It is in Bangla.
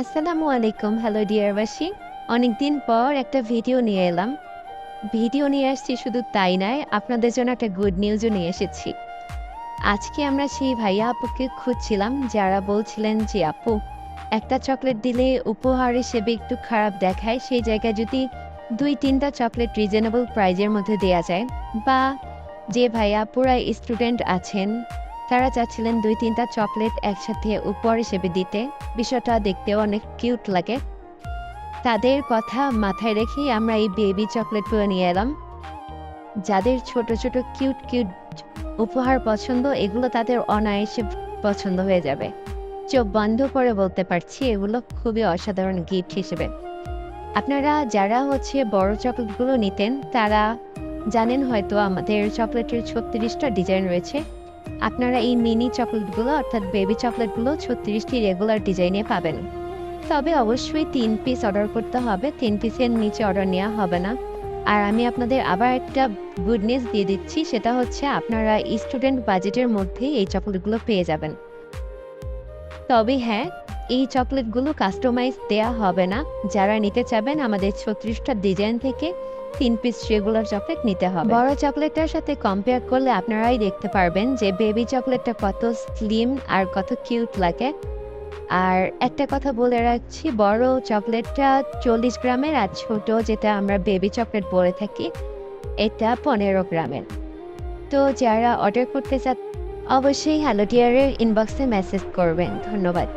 আসসালামু আলাইকুম, হ্যালো ডিয়ারবাসী অনেকদিন পর একটা ভিডিও নিয়ে এলাম। ভিডিও নিয়ে আসছি শুধু তাই নয়, আপনাদের জন্য একটা গুড নিউজও নিয়ে এসেছি। আজকে আমরা সেই ভাইয়া আপুকে খুঁজছিলাম, যারা বলছিলেন যে, আপু, একটা চকলেট দিলে উপহার হিসেবে একটু খারাপ দেখায়, সেই জায়গায় যদি দুই তিনটা চকলেট রিজনেবল প্রাইজের মধ্যে দেওয়া যায়। বা, যে ভাইয়া আপুরা স্টুডেন্ট আছেন তারা চাচ্ছিলেন দুই তিনটা চকলেট একসাথে উপহার হিসেবে দিতে। বিষয়টা দেখতেও অনেক কিউট লাগে। তাদের কথা মাথায় রেখেই আমরা এই বেবি চকলেটগুলো নিয়ে এলাম। যাদের ছোট ছোট কিউট কিউট উপহার পছন্দ, এগুলো তাদের অনায়াসে পছন্দ হয়ে যাবে। চোখ বন্ধ করে বলতে পারছি, এগুলো খুবই অসাধারণ গিফট হিসেবে। আপনারা যারা হচ্ছে বড় চকলেটগুলো নিতেন, তারা জানেন হয়তো আমাদের চকলেটের ছত্রিশটা ডিজাইন রয়েছে। আপনারা এই মিনি চকলেটগুলো, অর্থাৎ বেবি চকলেটগুলো ছত্রিশটি রেগুলার ডিজাইনে পাবেন। তবে অবশ্যই তিন পিস অর্ডার করতে হবে, তিন পিসের নিচে অর্ডার নেওয়া হবে না। আর আমি আপনাদের আবার একটা গুড নিউজ দিয়ে দিচ্ছি, সেটা হচ্ছে আপনারা স্টুডেন্ট বাজেটের মধ্যেই এই চকলেটগুলো পেয়ে যাবেন। তবে হ্যাঁ এই চকলেটগুলো কাস্টমাইজ দেয়া হবে না। যারা নিতে চাবেন আমাদের ছত্রিশটা ডিজাইন থেকে তিন পিস রেগুলার চকলেট নিতে হবে। বড় চকলেটটার সাথে কম্পেয়ার করলে আপনারাই দেখতে পারবেন যে বেবি চকলেটটা কত স্লিম আর কত কিউট লাগে। আর একটা কথা বলে রাখছি, বড় চকলেটটা চল্লিশ গ্রামের আর ছোট যেটা আমরা বেবি চকলেট বলে থাকি, এটা পনেরো গ্রামের। তো যারা অর্ডার করতে চান, অবশ্যই হ্যালো ডিয়ারের ইনবক্সে মেসেজ করবেন। ধন্যবাদ।